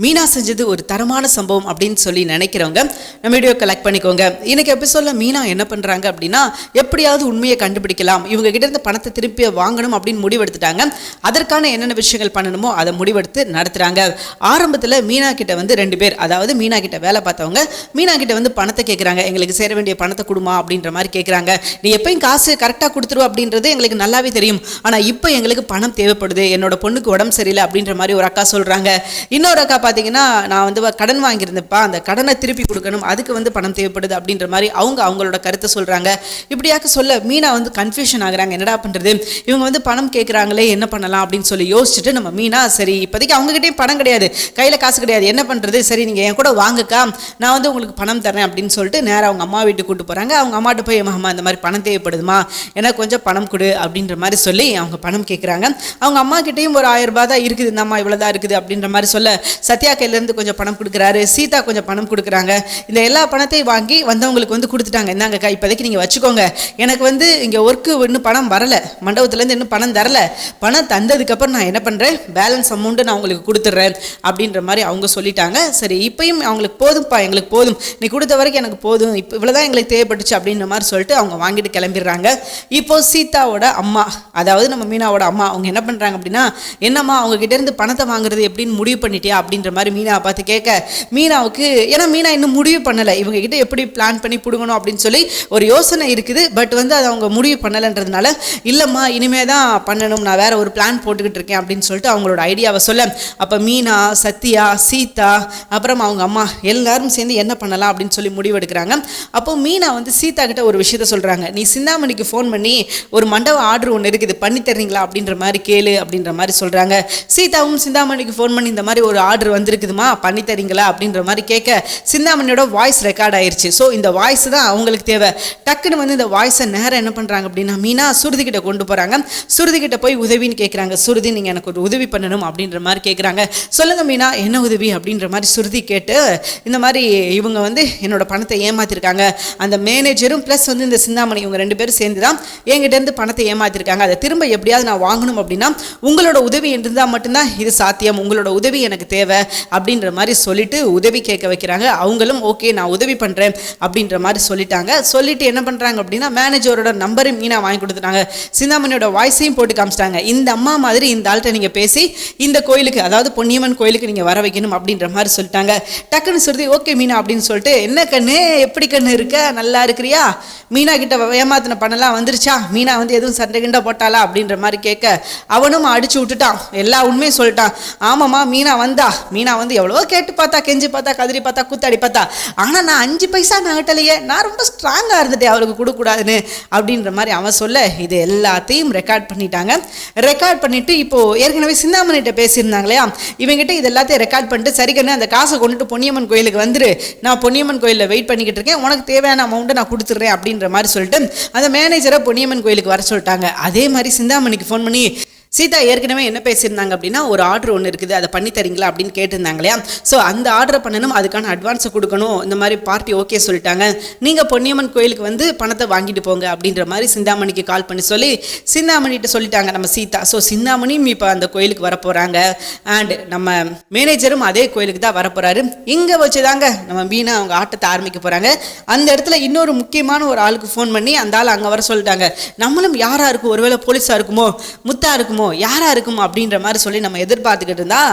மீனா செஞ்சது ஒரு தரமான சம்பவம் அப்படின்னு சொல்லி நினைக்கிறவங்க நம்ம வீடியோ கலெக்ட் பண்ணிக்கோங்க. இன்னைக்கு எபிசோட்ல மீனா என்ன பண்றாங்க அப்படின்னா எப்படியாவது உண்மையை கண்டுபிடிக்கலாம். இவங்க கிட்ட இருந்து பணத்தை திருப்பி வாங்கணும் அப்படின்னு முடிவெடுத்துட்டாங்க. அதற்கான என்னென்ன விஷயங்கள் பண்ணணுமோ அதை முடிவெடுத்து நடத்துறாங்க. ஆரம்பத்தில் மீனா கிட்ட வந்து ரெண்டு பேர் அதாவது மீனா கிட்ட வேலை பார்த்தவங்க மீனா கிட்ட வந்து பணத்தை கேட்குறாங்க எங்களுக்கு சேர வேண்டிய பணத்தை கொடுமா அப்படின்ற மாதிரி கேட்குறாங்க நீ எப்பயும் காசு கரெக்டாக கொடுத்துருவ அப்படின்றது எங்களுக்கு நல்லாவே தெரியும். ஆனால் இப்போ எங்களுக்கு பணம் தேவைப்படுது. என்னோட பொண்ணுக்கு உடம்பு சரியில்லை அப்படின்ற மாதிரி ஒரு அக்கா சொல்கிறாங்க இன்னொரு அக்கா பார்த்தீங்கன்னா நான் வந்து கடன் வாங்கியிருந்தேன்ப்பா அந்த கடனை திருப்பி கொடுக்கணும் அதுக்கு வந்து பணம் தேவைப்படுது அப்படின்ற மாதிரி அவங்க அவங்களோட கருத்தை சொல்கிறாங்க இப்படியாக்க சொல்ல மீனா வந்து கன்ஃபியூஷன் ஆகுறாங்க. என்னடா பண்ணுறது இவங்க வந்து பணம் கேட்குறாங்களே என்ன பண்ணலாம் அப்படின்னு சொல்லி யோசிச்சுட்டு நம்ம மீனா சரி இப்போதைக்கு அவங்ககிட்டயும் பணம் கிடையாது. கையில் காசு கிடையாது. என்ன பண்ணுறது சரி நீங்கள் என் கூட வாங்கக்கா. நான் வந்து உங்களுக்கு பணம் தரேன் அப்படின்னு சொல்லிட்டு நேராக அவங்க அம்மா வீட்டுக்கு கூட்டு போகிறாங்க அவங்க அம்மாட்ட போய் அம்மா இந்த மாதிரி பணம் தேவைப்படுதுமா? எனக்கு கொஞ்சம் பணம் கொடு அப்படின்ற மாதிரி சொல்லி அவங்க பணம் கேட்குறாங்க அவங்க அம்மா கிட்டேயும் ஒரு ஆயிரம் ரூபாய் தான் இருக்குது. இந்த அம்மா இவ்வளோதான் இருக்குது அப்படின்ற மாதிரி சொல்ல சத்யா கையிலேருந்து கொஞ்சம் பணம் கொடுக்குறாரு சீதா கொஞ்சம் பணம் கொடுக்குறாங்க. இந்த எல்லா பணத்தையும் வாங்கி வந்தவங்களுக்கு வந்து கொடுத்துட்டாங்க. இந்தாங்கக்கா இப்போதைக்கு நீங்கள் வச்சுக்கோங்க. எனக்கு வந்து இங்கே ஒர்க்கு இன்னும் பணம் வரலை. மண்டபத்துலேருந்து இன்னும் பணம் தரல. பணம் தந்ததுக்கப்புறம் நான் என்ன பண்ணுறேன் பேலன்ஸ் அமௌண்ட்டு நான் உங்களுக்கு கொடுத்துட்றேன் அப்படின்ற மாதிரி அவங்க சொல்லிட்டாங்க. சரி இப்பயும் அவங்களுக்கு போதும்ப்பா எங்களுக்கு போதும். நீ கொடுத்த வரைக்கும் எனக்கு போதும். இப்போ இவ்வளோதான் எங்களுக்கு தேவைப்பட்டுச்சு அப்படின்ற மாதிரி சொல்லிட்டு அவங்க வாங்கிட்டு கிளம்பிடுறாங்க. இப்போ சீதாவோட அம்மா அதாவது நம்ம மீனாவோட அம்மா அவங்க என்ன பண்ணுறாங்க அப்படின்னா என்னம்மா அவங்ககிட்ட இருந்து பணத்தை வாங்குறது எப்படின்னு முடிவு பண்ணிட்டியா அப்படின்னு அப்படின்ற மாதிரி மீனாவை பார்த்து கேட்க மீனாவுக்கு ஏன்னா மீனா இன்னும் முடிவு பண்ணலை. இவங்க கிட்ட எப்படி பிளான் பண்ணி பிடுங்கணும்? அப்படின்னு சொல்லி ஒரு யோசனை இருக்குது. பட் வந்து அதை அவங்க முடிவு பண்ணலைன்றதுனால இல்லைம்மா இனிமே தான் பண்ணணும். நான் வேற ஒரு பிளான் போட்டுக்கிட்டு இருக்கேன். அப்படின்னு சொல்லிட்டு அவங்களோட ஐடியாவை சொல்ல அப்போ மீனா சத்யா சீதா அப்புறம் அவங்க அம்மா எல்லாரும் சேர்ந்து என்ன பண்ணலாம் அப்படின்னு சொல்லி முடிவெடுக்கிறாங்க அப்போ மீனா வந்து சீதா கிட்ட ஒரு விஷயத்த சொல்கிறாங்க நீ சிந்தாமணிக்கு ஃபோன் பண்ணி ஒரு மண்டப ஆர்டர் ஒன்று இருக்குது. பண்ணி தர்றீங்களா? அப்படின்ற மாதிரி கேளு அப்படின்ற மாதிரி சொல்கிறாங்க சீதாவும் சிந்தாமணிக்கு ஃபோன் பண்ணி இந்த மாதிரி ஒரு ஆர்டர் வந்திருக்குதுமா? பண்ணி தரீங்களா? அப்படின்ற மாதிரி கேட்க சிந்தாமணியோட வாய்ஸ் ரெக்கார்ட் ஆயிடுச்சு ஸோ இந்த வாய்ஸ் தான் அவங்களுக்கு தேவை. டக்குன்னு வந்து இந்த வாய்ஸை நேரம் என்ன பண்ணுறாங்க அப்படின்னா மீனா சுருதி கிட்ட கொண்டு போகிறாங்க சுருதி கிட்ட போய் உதவின்னு கேட்குறாங்க சுருதி நீங்கள் எனக்கு ஒரு உதவி பண்ணணும் அப்படின்ற மாதிரி கேட்குறாங்க சொல்லுங்கள் மீனா என்ன உதவி? அப்படின்ற மாதிரி சுருதி கேட்டு இந்த மாதிரி இவங்க வந்து என்னோட பணத்தை ஏமாத்திருக்காங்க. அந்த மேனேஜரும் ப்ளஸ் வந்து இந்த சிந்தாமணி இவங்க ரெண்டு பேரும் சேர்ந்து தான் என்கிட்டருந்து பணத்தை ஏமாத்திருக்காங்க. அதை திரும்ப எப்படியாவது நான் வாங்கணும் அப்படின்னா உங்களோட உதவி இருந்தால் மட்டும்தான் இது சாத்தியம். உங்களோட உதவி எனக்கு தேவை. அப்படின்ற மாதிரி சொல்லிட்டு உதவி கேட்க வைக்கிறாங்க. அவங்களும் ஓகே நான் உதவி பண்ணுறேன் அப்படின்ற மாதிரி சொல்லிட்டாங்க. சொல்லிட்டு என்ன பண்ணுறாங்க அப்படின்னா மேனேஜரோட நம்பரும் மீனா வாங்கி கொடுத்துட்டாங்க. சிந்தாமணியோட வாய்ஸையும் போட்டு காமிச்சிட்டாங்க. இந்த அம்மா மாதிரி இந்த ஆள்கிட்ட நீங்கள் பேசி இந்த கோயிலுக்கு அதாவது பொன்னியம்மன் கோயிலுக்கு நீங்கள் வர வைக்கணும் அப்படின்ற மாதிரி சொல்லிட்டாங்க. டக்குன்னு சொல்லி ஓகே மீனா அப்படின்னு சொல்லிட்டு என்ன கண்ணு? எப்படி கண்ணு இருக்க? நல்லா இருக்கிறியா? மீனா கிட்ட ஏமாத்தின பணம்லாம் வந்துருச்சா? மீனா வந்து எதுவும் சண்டை கிண்ட போட்டாளா? அப்படின்ற மாதிரி கேட்க அவனும் அடிச்சு விட்டுட்டான். எல்லா உண்மையும் சொல்லிட்டான். ஆமாம்மா மீனா வந்தா. மீனா வந்து எவ்வளவோ கேட்டு பார்த்தா கெஞ்சி பார்த்தா கதறி பார்த்தா கூத்தாடி பார்த்தா. ஆனால் நான் அஞ்சு பைசா நகட்டலையே நான் ரொம்ப ஸ்ட்ராங்காக இருந்துட்டேன் அவளுக்கு கொடுக்கூடாதுன்னு அப்படின்ற மாதிரி அவன் சொல்ல இது எல்லாத்தையும் ரெக்கார்ட் பண்ணிட்டாங்க. ரெக்கார்ட் பண்ணிட்டு இப்போது ஏற்கனவே சிந்தாமணிகிட்ட பேசியிருந்தாங்க இல்லையா இவங்ககிட்ட இது எல்லாத்தையும் ரெக்கார்ட் பண்ணிட்டு சரி கண்ணு அந்த காசை கொண்டுட்டு பொன்னியம்மன் கோயிலுக்கு வந்துரு. நான் பொன்னியம்மன் கோயிலில் வெயிட் பண்ணிக்கிட்டு இருக்கேன். உனக்கு தேவையான அமௌண்ட்டை நான் கொடுத்துட்றேன் அப்படின்ற மாதிரி சொல்லிட்டு அந்த மேனேஜரை பொன்னியம்மன் கோயிலுக்கு வர சொல்லிட்டாங்க. அதே மாதிரி சிந்தாமணிக்கு ஃபோன் பண்ணி சீதா ஏற்கனவே என்ன பேசியிருந்தாங்க அப்படின்னா ஒரு ஆர்டர் ஒன்று இருக்குது அதை பண்ணி தரீங்களா அப்படின்னு கேட்டிருந்தாங்க இல்லையா ஸோ அந்த ஆர்டரை பண்ணணும் அதுக்கான அட்வான்ஸை கொடுக்கணும் இந்த மாதிரி பார்ட்டி ஓகே சொல்லிட்டாங்க. நீங்கள் பொன்னியம்மன் கோயிலுக்கு வந்து பணத்தை வாங்கிட்டு போங்க அப்படின்ற மாதிரி சிந்தாமணிக்கு கால் பண்ணி சொல்லி சிந்தாமணிகிட்ட சொல்லிட்டாங்க நம்ம சீதா. ஸோ சிந்தாமணியும் இப்போ அந்த கோயிலுக்கு வர போகிறாங்க அண்ட் நம்ம மேனேஜரும் அதே கோயிலுக்கு தான் வரப்போகிறாரு இங்கே வச்சு தாங்க நம்ம மீனா அவங்க ஆட்டத்தை ஆரம்பிக்க போகிறாங்க அந்த இடத்துல இன்னொரு முக்கியமான ஒரு ஆளுக்கு ஃபோன் பண்ணி அந்த ஆள் அங்கே வர சொல்லிட்டாங்க. நம்மளும் யாராக இருக்கும்? ஒருவேளை போலீஸாக இருக்குமோ? முத்தா இருக்குமோ? யாரா இருக்குமோ அப்படின்ற மாதிரி சொல்லி நம்ம எதிர்பார்த்துக்கிட்டு இருந்தா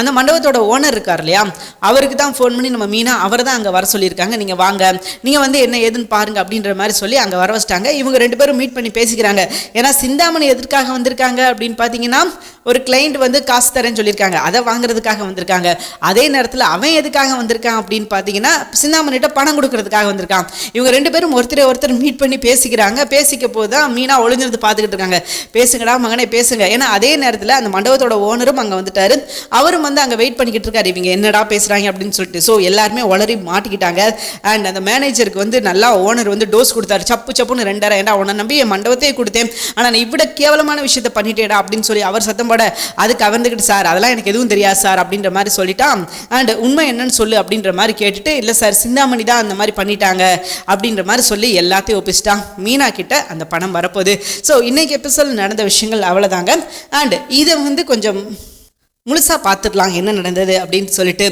அந்த மண்டபத்தோட ஓனர் இருக்கார் இல்லையா? அவருக்கு தான் ஃபோன் பண்ணி நம்ம மீனா அவர் தான் அங்கே வர சொல்லியிருக்காங்க. நீங்கள் வாங்க. நீங்கள் வந்து என்ன ஏதுன்னு பாருங்க அப்படின்ற மாதிரி சொல்லி அங்கே வர வச்சிட்டாங்க. இவங்க ரெண்டு பேரும் மீட் பண்ணி பேசிக்கிறாங்க. ஏன்னா சிந்தாமணி எதற்காக வந்திருக்காங்க அப்படின்னு பார்த்தீங்கன்னா ஒரு கிளைண்ட் வந்து காசு தரேன்னு சொல்லியிருக்காங்க. அதை வாங்குறதுக்காக வந்திருக்காங்க. அதே நேரத்தில் அவன் எதுக்காக வந்திருக்கான் அப்படின்னு பார்த்தீங்கன்னா சிந்தாமணிகிட்ட பணம் கொடுக்கறதுக்காக வந்திருக்கான். இவங்க ரெண்டு பேரும் ஒருத்தரை ஒருத்தர் மீட் பண்ணி பேசிக்கிறாங்க. பேசிக்க போது தான் மீனா ஒளிஞ்சிருந்து பார்த்துக்கிட்டு இருக்காங்க. பேசுங்கடா மகனே பேசுங்க. ஏன்னா அதே நேரத்தில் அந்த மண்டபத்தோட ஓனரும் அங்கே வந்துட்டாரு. அவரும் வந்து அங்கே வெயிட் பண்ணிக்கிட்டு இருக்காரு. இவங்க என்னடா பேசுகிறாங்க அப்படின்னு சொல்லிட்டு. ஸோ எல்லாருமே உளறி மாட்டிக்கிட்டாங்க. அண்ட் அந்த மேனேஜருக்கு வந்து நல்லா ஓனர் வந்து டோஸ் கொடுத்தாரு. சப்பு சப்புன்னு ரெண்டாயிரம் ஏன்டா உன்னை நம்பி என் மண்டபத்தையே கொடுத்தேன். ஆனால் நான் இவ்வளோ கேவலமான விஷயத்த பண்ணிட்டேடா அப்படின்னு சொல்லி அவர் சத்தம் போட அதுக்கு கவர்ந்துக்கிட்டு சார் அதெல்லாம் எனக்கு எதுவும் தெரியாது சார் அப்படின்ற மாதிரி சொல்லிட்டான். அண்ட் உண்மை என்னன்னு சொல்லு அப்படின்ற மாதிரி கேட்டுட்டு இல்லை சார் சிந்தாமணி தான் அந்த மாதிரி பண்ணிட்டாங்க அப்படின்ற மாதிரி சொல்லி எல்லாத்தையும் ஒப்பிச்சிட்டான். மீனா கிட்ட அந்த பணம் வரப்போகுது. ஸோ இன்னைக்கு எபிசோட் நடந்த விஷயங்கள் அவ்வளோதாங்க அண்ட் இதை வந்து கொஞ்சம் முழுசாக பார்த்துடலாம் என்ன நடந்தது அப்படின்னு சொல்லிட்டு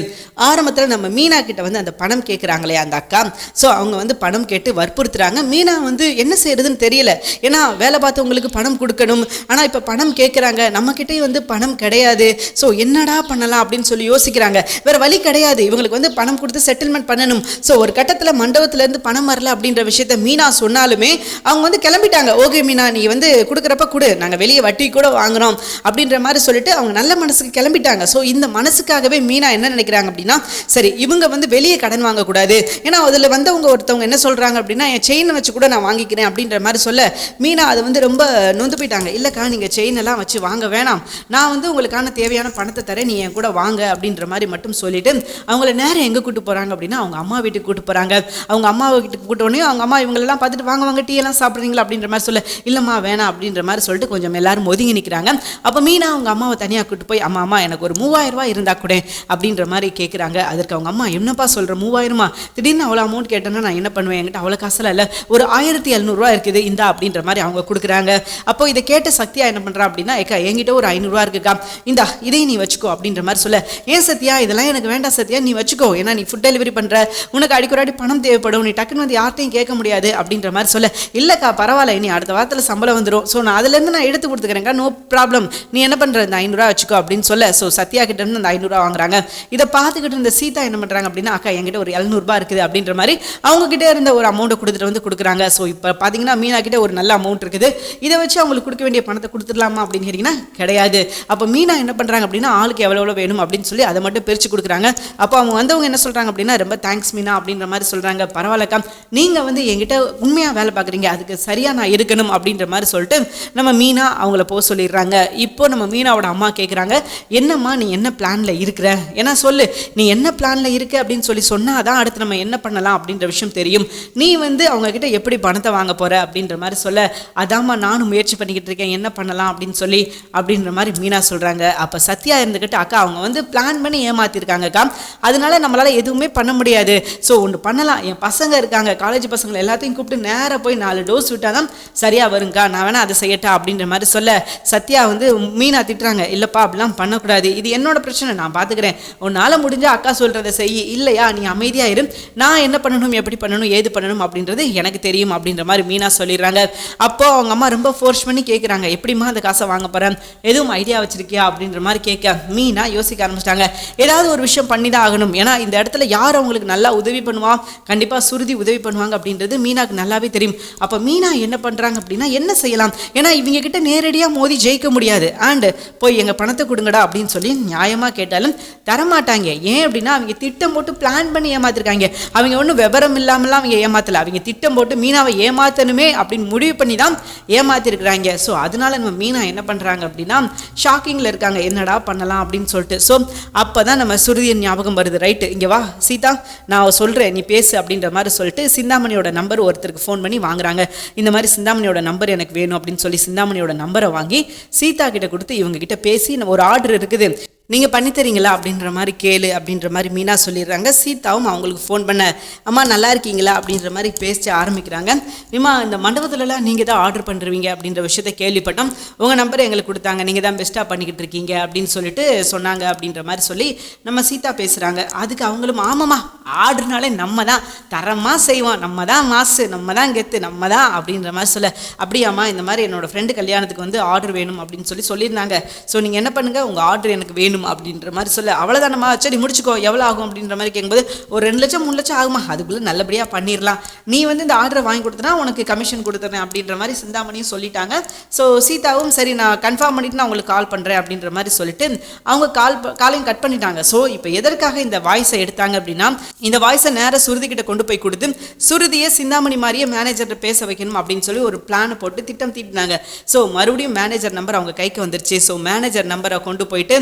ஆரம்பத்தில் நம்ம மீனா கிட்ட வந்து அந்த பணம் கேட்குறாங்களே அந்த அக்கா. ஸோ அவங்க வந்து பணம் கேட்டு வற்புறுத்துறாங்க. மீனா வந்து என்ன செய்யறதுன்னு தெரியல. ஏன்னா வேலை பார்த்தவங்களுக்கு பணம் கொடுக்கணும். ஆனால் இப்போ பணம் கேட்குறாங்க நம்மக்கிட்டே வந்து பணம் கிடையாது. ஸோ என்னடா பண்ணலாம் அப்படின்னு சொல்லி யோசிக்கிறாங்க. வேற வழி கிடையாது. இவங்களுக்கு வந்து பணம் கொடுத்து செட்டில்மெண்ட் பண்ணணும். ஸோ ஒரு கட்டத்தில் மண்டபத்துலேருந்து பணம் வரல அப்படின்ற விஷயத்த மீனா சொன்னாலுமே அவங்க வந்து கிளம்பிட்டாங்க. ஓகே மீனா நீ வந்து கொடுக்குறப்ப கொடு. நாங்கள் வெளியே வட்டி கூட வாங்குறோம். அப்படின்ற மாதிரி சொல்லிட்டு அவங்க நல்ல மனசுக்கு கிளம்பிட்டாங்க. ஸோ இந்த மனசுக்காகவே மீனா என்ன நினைக்கிறாங்க அப்படின்னா சரி இவங்க வந்து வெளியே கடன் வாங்கக்கூடாது. ஏன்னா அதில் வந்தவங்க ஒருத்தவங்க என்ன சொல்கிறாங்க அப்படின்னா என் செயினை வச்சு கூட நான் வாங்கிக்கிறேன் அப்படின்ற மாதிரி சொல்ல மீனா அது வந்து ரொம்ப நொந்து போயிட்டாங்க. இல்லைக்கா நீங்கள் செயின் எல்லாம் வச்சு வாங்க வேணாம். நான் வந்து உங்களுக்கான தேவையான பணத்தை தரேன். நீ என் கூட வாங்க அப்படின்ற மாதிரி மட்டும் சொல்லிட்டு அவங்கள நேரம் எங்கே கூட்டு போகிறாங்க அப்படின்னா அவங்க அம்மா வீட்டுக்கு கூட்டு போகிறாங்க அவங்க அம்மா வீட்டுக்கு கூட்ட அவங்க அம்மா இவங்களெல்லாம் பார்த்துட்டு வாங்க வாங்க டீ எல்லாம் சாப்பிட்றீங்களா? அப்படின்ற மாதிரி சொல்ல இல்லைம்மா வேணாம் அப்படின்ற மாதிரி சொல்லிட்டு கொஞ்சம் எல்லாரும் ஒதுங்கி நிற்கிறாங்க அப்போ மீனா அவங்க அம்மாவை தனியாக கூட்டு போய் அம்மா அம்மா எனக்கு ஒரு மூவாயிரம் ரூபாய் இருந்தால் கூட அப்படின்ற மாதிரி கேட்குறாங்க அதற்கு அவங்க அம்மா என்னப்பா சொல்கிற மூவாயிரமா? திடீர்னு அவ்வளோ அமௌண்ட் கேட்டேன்னா நான் என்ன பண்ணுவேன்? என்கிட்ட அவ்வளோ காசில் இல்லை. ஒரு ஆயிரத்தி எழுநூறுவா இருக்குது இந்தா அப்படின்ற மாதிரி அவங்க கொடுக்குறாங்க. அப்போ இதை கேட்ட சத்யா என்ன பண்ணுறா அப்படின்னா ஏக்கா என்கிட்ட ஒரு ஐநூறுரூவா இருக்குக்கா. இந்தா இதையும் நீ வச்சுக்கோ அப்படின்ற மாதிரி சொல்ல. ஏன் சத்யா இதெல்லாம் எனக்கு வேண்டாம் சத்யா நீ வச்சுக்கோ. ஏன்னா நீ ஃபுட் டெலிவரி பண்ணுற உனக்கு அடிக்கடி பணம் தேவைப்படும். நீ டக்குன்னு வந்து யார்ட்டையும் கேட்க முடியாது அப்படின்ற மாதிரி சொல்ல. இல்லைக்கா பரவாயில்ல நீ அடுத்த வாரத்தில் சம்பளம் வந்துடும் ஸோ நான் அதுலேருந்து நான் எடுத்து கொடுத்துக்கிறேன்க்கா. நோ ப்ராப்ளம் நீ என்ன பண்ணுற இந்த ஐநூறுரூவா வச்சுக்கோ அப்படின்னு சொல்ல. ஸோ சத்யா கிட்ட இருந்து அந்த ஐநூறுரூவா வாங்குறாங்க. இதை பார்த்துக்கிட்டு இருந்த சீதா என்ன பண்ணுறாங்க அப்படின்னா அக்கா என்கிட்ட ஒரு எழுநூறுபா இருக்குது அப்படின்ற மாதிரி அவங்க கிட்டே இருந்த ஒரு அமௌண்ட்டை கொடுத்துட்டு வந்து கொடுக்குறாங்க. ஸோ இப்போ பார்த்தீங்கன்னா மீனா கிட்ட ஒரு நல்ல அமௌண்ட் இருக்குது. இதை வச்சு அவங்களுக்கு கொடுக்க வேண்டிய பணத்தை கொடுத்துடலாமா அப்படின்னு கேட்டிங்கன்னா கிடையாது. அப்போ மீனா என்ன பண்ணுறாங்க அப்படின்னா ஆளுக்கு எவ்வளோ எவ்வளோ வேணும் அப்படின்னு சொல்லி அதை மட்டும் பிரித்து கொடுக்குறாங்க. அப்போ அவங்க வந்தவங்க என்ன சொல்கிறாங்க அப்படின்னா ரொம்ப தேங்க்ஸ் மீனா அப்படின்ற மாதிரி சொல்கிறாங்க பரவாயில்லக்கா நீங்கள் வந்து என்கிட்ட உண்மையாக வேலை பார்க்குறீங்க அதுக்கு சரியாக நான் இருக்கணும் அப்படின்ற மாதிரி சொல்லிட்டு நம்ம மீனா அவங்கள போக சொல்லிடுறாங்க. இப்போ நம்ம மீனாவோட அம்மா கேட்குறாங்க என்னம்மா நீ என்ன பிளானில் இருக்கிற? ஏன்னா சொல்லு நீ என்ன பிளானில் இருக்க அப்படின்னு சொல்லி சொன்னால் தான் அடுத்து நம்ம என்ன பண்ணலாம் அப்படின்ற விஷயம் தெரியும். நீ வந்து அவங்கக்கிட்ட எப்படி பணத்தை வாங்க போகிற அப்படின்ற மாதிரி சொல்ல அதாம்மா நானும் முயற்சி பண்ணிக்கிட்டு இருக்கேன் என்ன பண்ணலாம்? அப்படின்னு சொல்லி அப்படின்ற மாதிரி மீனா சொல்கிறாங்க அப்போ சத்யா இருந்துக்கிட்டு அக்கா அவங்க வந்து பிளான் பண்ணி ஏமாற்றிருக்காங்கக்கா அதனால நம்மளால் எதுவுமே பண்ண முடியாது. ஸோ ஒன்று பண்ணலாம். என் பசங்க இருக்காங்க. காலேஜ் பசங்களை எல்லாத்தையும் கூப்பிட்டு நேராக போய் நாலு டோஸ் விட்டால் தான் சரியாக வருங்க்கா நான் வேணால் அதை செய்யட்டா அப்படின்ற மாதிரி சொல்ல சத்யா வந்து மீனா திட்டுறாங்க இல்லைப்பா அப்படிலாம் பண்ண பண்ணக்கூடாது இது என்னோட பிரச்சனை நான் பார்த்துக்கிறேன் உன்னால் முடிஞ்சால் அக்கா சொல்கிறத செய். இல்லையா நீ அமைதியாக இரு. நான் என்ன பண்ணணும் எப்படி பண்ணணும் ஏது பண்ணணும் அப்படின்றது எனக்கு தெரியும் அப்படின்ற மாதிரி மீனா சொல்லிடுறாங்க. அப்போ அவங்க அம்மா ரொம்ப ஃபோர்ஸ் பண்ணி கேட்குறாங்க எப்படிம்மா அந்த காசை வாங்க போகிறேன் எதுவும் ஐடியா வச்சுருக்கியா அப்படின்ற மாதிரி கேட்க மீனா யோசிக்க ஆரம்பிச்சிட்டாங்க. ஏதாவது ஒரு விஷயம் பண்ணி தான் ஆகணும். ஏன்னா இந்த இடத்துல யார் அவங்களுக்கு நல்லா உதவி பண்ணுவா? கண்டிப்பாக சுருதி உதவி பண்ணுவாங்க அப்படின்றது மீனாக்கு நல்லாவே தெரியும். அப்போ மீனா என்ன பண்ணுறாங்க அப்படின்னா என்ன செய்யலாம்? ஏன்னா இவங்க கிட்ட நேரடியாக மோதி ஜெயிக்க முடியாது. அண்டு போய் எங்கள் பணத்தை கொடுங்கடா அப்படின்னு சொல்லி நியாயமாக கேட்டாலும் தரமாட்டாங்க. ஏன் அப்படின்னா அவங்க திட்டம் போட்டு பிளான் பண்ணி ஏமாத்திருக்காங்க. அவங்க ஒன்றும் விவரம் இல்லாமலாம் அவங்க ஏமாத்தல. அவங்க திட்டம் போட்டு மீனாவை ஏமாத்தணுமே அப்படின்னு முடிவு பண்ணி தான் ஏமாத்திருக்கிறாங்க. ஸோ அதனால நம்ம மீனா என்ன பண்ணுறாங்க அப்படின்னா ஷாக்கிங்கில் இருக்காங்க. என்னடா பண்ணலாம் அப்படின்னு சொல்லிட்டு. ஸோ அப்போ தான் நம்ம சுருதியின் ஞாபகம் வருது. ரைட்டு இங்கே வா சீதா. நான் சொல்கிறேன் நீ பேசு அப்படின்ற மாதிரி சொல்லிட்டு சிந்தாமணியோட நம்பர் ஒருத்தருக்கு ஃபோன் பண்ணி வாங்குறாங்க. இந்த மாதிரி சிந்தாமணியோட நம்பர் எனக்கு வேணும் அப்படின்னு சொல்லி சிந்தாமணியோட நம்பரை வாங்கி சீதா கிட்ட கொடுத்து இவங்க கிட்ட பேசி நம்ம ஒரு ஆர்டர் இருக்குது நீங்கள் பண்ணித்தரீங்களா அப்படின்ற மாதிரி கேளு அப்படின்ற மாதிரி மீனா சொல்லிடுறாங்க. சீதாவும் அவங்களுக்கு ஃபோன் பண்ண அம்மா நல்லா இருக்கீங்களா? அப்படின்ற மாதிரி பேச ஆரம்பிக்கிறாங்க. இம்மா இந்த மண்டபத்துலலாம் நீங்கள் தான் ஆர்டர் பண்ணுறீங்க அப்படின்ற விஷயத்த கேள்விப்பட்டோம். உங்கள் நம்பர் எங்களுக்கு கொடுத்தாங்க. நீங்கள் தான் பெஸ்ட்டாக பண்ணிக்கிட்டு இருக்கீங்க அப்படின்னு சொல்லிட்டு சொன்னாங்க அப்படின்ற மாதிரி சொல்லி நம்ம சீதா பேசுகிறாங்க அதுக்கு அவங்களும் ஆமாம்மா ஆர்டர்னாலே நம்ம தான். தரமாக செய்வோம். நம்ம தான் மாசு. நம்ம தான் கெத்து. நம்ம தான் அப்படின்ற மாதிரி சொல்ல அப்படியாம்மா இந்த மாதிரி என்னோடய ஃப்ரெண்டு கல்யாணத்துக்கு வந்து ஆர்டர் வேணும் அப்படின்னு சொல்லி சொல்லியிருந்தாங்க. ஸோ நீங்கள் என்ன பண்ணுங்கள் உங்கள் ஆர்டர் எனக்கு வேணும் அப்படின்ற மாதிரி சொல்ல அவ்வளோதானம்மா சரி முடிச்சுக்கோ எவ்வளோ ஆகும் அப்படின்ற மாதிரி கேட்கும்போது ஒரு ரெண்டு லட்சம் மூணு லட்சம் ஆகுமா? அதுக்குள்ளே நல்லபடியாக பண்ணிடலாம் நீ வந்து இந்த ஆர்டரை வாங்கி கொடுத்தனா உனக்கு கமிஷன் கொடுத்துறேன் அப்படின்ற மாதிரி சிந்தாமணியும் சொல்லிட்டாங்க. ஸோ சீதாவும் சரி நான் கன்ஃபார்ம் பண்ணிட்டு நான் உங்களுக்கு கால் பண்ணுறேன் அப்படின்ற மாதிரி சொல்லிட்டு அவங்க கால் காலையும் கட் பண்ணிட்டாங்க. ஸோ இப்போ எதற்காக இந்த வாய்ஸை எடுத்தாங்க அப்படின்னா இந்த வாய்ஸை நேராக சுருதிக்கிட்ட கொண்டு போய் கொடுத்து சுருதியை சிந்தாமணி மாதிரியே மேனேஜர்கிட்ட பேச வைக்கணும் அப்படின்னு சொல்லி ஒரு பிளான் போட்டு திட்டம் தீட்டினாங்க. ஸோ மறுபடியும் மேனேஜர் நம்பர் அவங்க கைக்கு வந்துருச்சு. ஸோ மேனேஜர் நம்பரை கொண்டு போயிட்டு